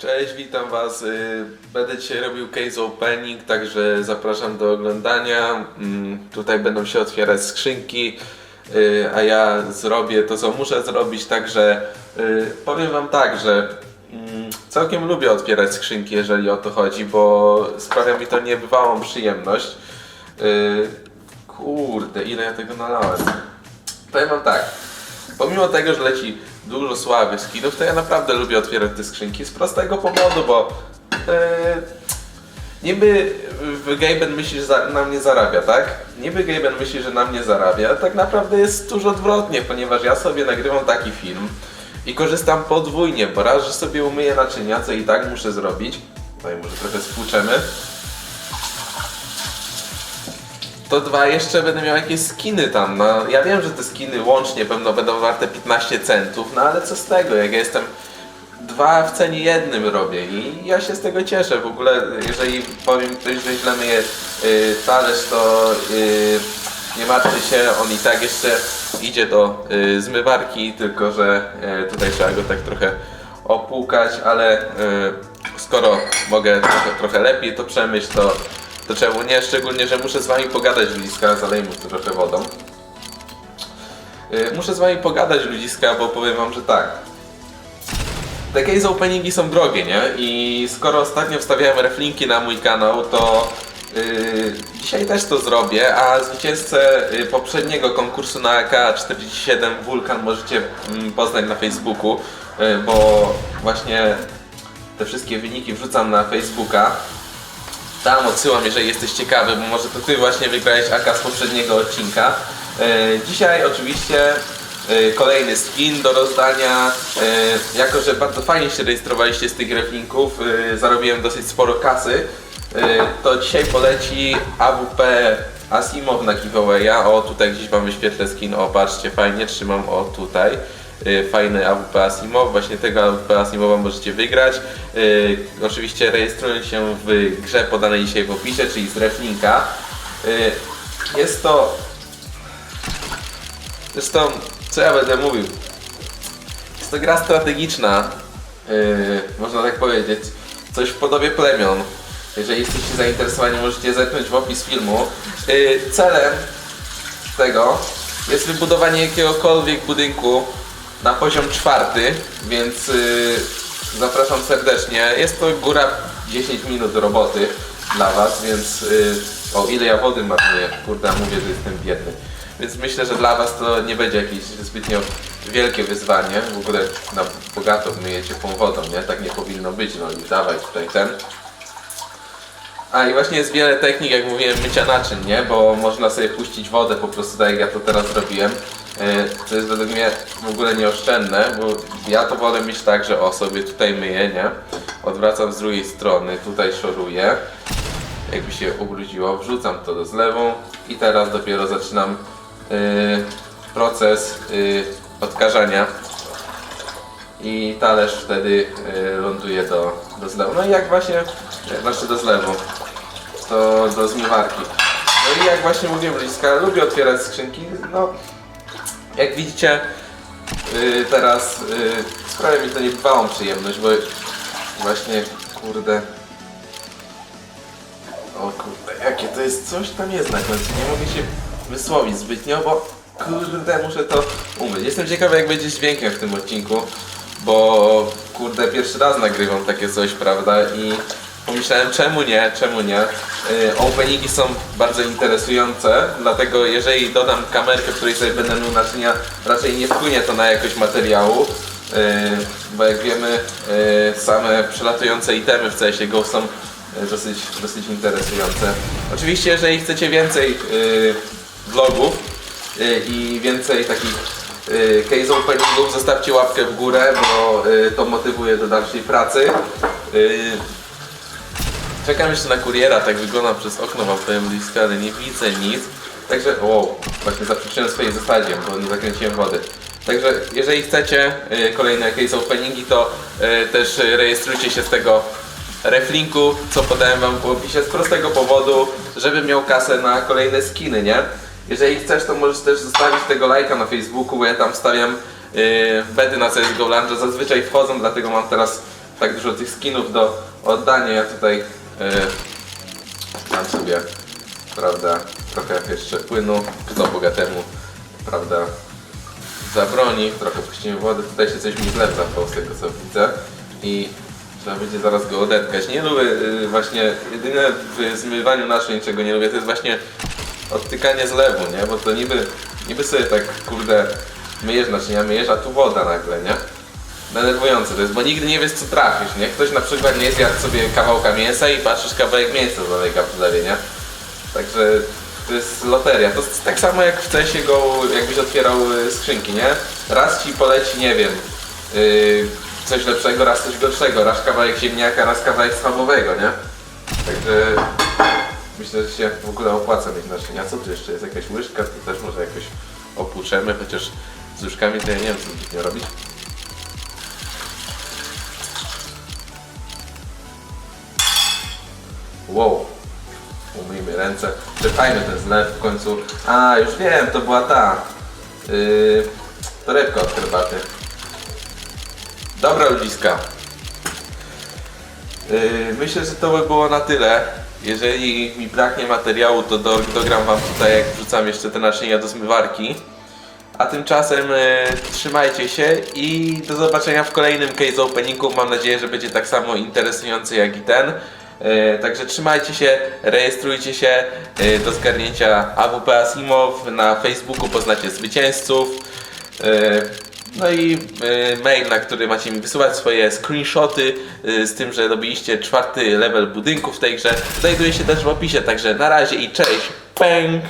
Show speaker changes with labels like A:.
A: Cześć, witam Was. Y, Będę dzisiaj robił case opening, także zapraszam do oglądania. Mm, Tutaj będą się otwierać skrzynki, y, a ja zrobię to, co muszę zrobić. Także y, powiem Wam tak, że mm, całkiem lubię otwierać skrzynki, jeżeli o to chodzi, bo sprawia mi to niebywałą przyjemność. Kurde, ile ja tego nalałem. Powiem Wam tak. Pomimo tego, że leci dużo słabych skinów, to ja naprawdę lubię otwierać te skrzynki z prostego powodu, bo e, niby Gaben myśli, że na mnie zarabia, tak? Niby Gaben myśli, że na mnie zarabia, a tak naprawdę jest tuż odwrotnie, ponieważ ja sobie nagrywam taki film i korzystam podwójnie, bo raz, że sobie umyję naczynia, co i tak muszę zrobić, tutaj może trochę spłuczemy, to dwa jeszcze będę miał jakieś skiny tam. No, ja wiem, że te skiny łącznie pewno będą warte 15 centów, no ale co z tego, jak ja jestem dwa w cenie jednym robię i ja się z tego cieszę. W ogóle jeżeli powiem ktoś, że źle myje y, talerz, to y, nie martwcie się, on i tak jeszcze idzie do y, zmywarki, tylko że y, tutaj trzeba go tak trochę opłukać, ale y, skoro mogę trochę, trochę lepiej to przemyśl, to to czemu nie? Szczególnie, że muszę z wami pogadać ludziska, zalej mu tu trochę wodą. Yy, muszę z wami pogadać ludziska, bo powiem wam, że tak. Te case openingi są drogie, nie? I skoro ostatnio wstawiałem reflinki na mój kanał, to yy, dzisiaj też to zrobię, a zwycięzcę yy, poprzedniego konkursu na AK-47 Vulkan możecie mm, poznać na Facebooku, yy, bo właśnie te wszystkie wyniki wrzucam na Facebooka. Tam odsyłam, jeżeli jesteś ciekawy, bo może to ty właśnie wygrałeś AK z poprzedniego odcinka. E, dzisiaj oczywiście e, kolejny skin do rozdania. E, jako, że bardzo fajnie się rejestrowaliście z tych reflinków, e, zarobiłem dosyć sporo kasy, to dzisiaj poleci AWP Asimow na giveawaya. O, tutaj gdzieś wam wyświetlę skin. O, patrzcie, fajnie trzymam. O, tutaj y, fajny AWP Asimow. Właśnie tego AWP Asimowa możecie wygrać. Y, oczywiście rejestrując się w grze podanej dzisiaj w opisie, czyli z Reflinka. Y, jest to... Zresztą, co ja będę mówił? Jest to gra strategiczna, można tak powiedzieć. Coś w podobie plemion. Jeżeli jesteście zainteresowani, możecie zerknąć w opis filmu. Celem tego jest wybudowanie jakiegokolwiek budynku na poziom czwarty, więc yy, zapraszam serdecznie. Jest to góra 10 minut roboty dla Was, więc yy, o ile ja wody marnuję, kurde, mówię, że jestem biedny. Więc myślę, że dla Was to nie będzie jakieś zbytnio wielkie wyzwanie. W ogóle na bogato myjecie tą wodą, nie? Tak nie powinno być, no i dawaj tutaj ten. A i właśnie jest wiele technik, jak mówiłem, mycia naczyń, nie? Bo można sobie puścić wodę po prostu tak jak ja to teraz zrobiłem. E, To jest według mnie w ogóle nieoszczędne, bo ja to wolę mieć tak, że o sobie tutaj myję, nie? Odwracam z drugiej strony, tutaj szoruję. Jakby się ubrudziło, wrzucam to do zlewą i teraz dopiero zaczynam e, proces e, odkażania i talerz wtedy y, ląduje do, do zlewu. No i jak właśnie, znaczy do zlewu, to do zmywarki. No i jak właśnie mówiłem, Liska, lubię otwierać skrzynki, no jak widzicie y, teraz y, sprawia mi to niebywałą przyjemność, bo właśnie, kurde, o kurde, jakie to jest, coś tam jest na końcu, nie mogę się wysłowić zbytnio, bo kurde, muszę to umyć. Jestem ciekawy jak będzie dźwiękiem w tym odcinku, bo kurde, pierwszy raz nagrywam takie coś, prawda, i pomyślałem czemu nie, czemu nie. Yy, openingi są bardzo interesujące, dlatego jeżeli dodam kamerkę, w której sobie będę mył naczynia, raczej nie wpłynie to na jakość materiału. Yy, bo jak wiemy, yy, same przelatujące itemy w CSGO są yy, dosyć, dosyć interesujące. Oczywiście, jeżeli chcecie więcej yy, vlogów yy, i więcej takich yy, case openingów, zostawcie łapkę w górę, bo yy, to motywuje do dalszej pracy. Yy, Czekam jeszcze na kuriera, tak wyglądam przez okno w autojem blisko, ale nie widzę nic. Także, o, właśnie zaprzeczyłem swojej zasadzie, bo nie zakręciłem wody. Także jeżeli chcecie y, kolejne jakieś openingi, to y, też rejestrujcie się z tego reflinku, co podałem wam w opisie, z prostego powodu, żebym miał kasę na kolejne skiny, nie? Jeżeli chcesz, to możesz też zostawić tego lajka na Facebooku, bo ja tam wstawiam yy, bety na CSGO Land, że zazwyczaj wchodzą, dlatego mam teraz tak dużo tych skinów do oddania. Ja tutaj e, mam sobie, prawda, trochę jeszcze płynu, kto bogatemu, prawda, zabroni, trochę puścimy wody, tutaj się coś mi zlewa z tego co widzę i trzeba będzie zaraz go odetkać. Nie lubię y, właśnie, jedyne w zmywaniu naczyń, czego nie lubię, to jest właśnie odtykanie zlewu, nie? Bo to niby, niby sobie tak, kurde, myjesz naczynia, myjesz, a tu woda nagle, nie? Denerwujące to jest, bo nigdy nie wiesz co trafisz, nie? Ktoś na przykład nie zjadł sobie kawałka mięsa i patrzysz kawałek mięsa zalega w zlewie, nie? Także to jest loteria. To jest tak samo jak w sensie go, jakbyś otwierał y, skrzynki, nie? Raz ci poleci, nie wiem, yy, coś lepszego, raz coś gorszego, raz kawałek ziemniaka, raz kawałek schabowego, nie? Także myślę, że się w ogóle opłaca mieć naczynia. Co tu jeszcze jest? Jakaś łyżka? To też może jakoś opłuczemy, chociaż z łyżkami to ja nie wiem, co zbytnio robić. Wow. Umyjmy ręce. Czepajmy ten zlew w końcu. A, już wiem, to była ta. Yy, torebka od herbaty. Dobra ludziska. Yy, myślę, że to by było na tyle. Jeżeli mi braknie materiału, to do, dogram wam tutaj, jak wrzucam jeszcze te naczynia do zmywarki. A tymczasem e, trzymajcie się i do zobaczenia w kolejnym case openingu. Mam nadzieję, że będzie tak samo interesujący jak i ten. E, także trzymajcie się, rejestrujcie się e, do zgarnięcia AWP Asimow. Na Facebooku poznacie zwycięzców. E, no i mail, na który macie mi wysyłać swoje screenshoty z tym, że robiliście czwarty level budynku w tej grze. Znajduje się też w opisie, także na razie i cześć. Pęk!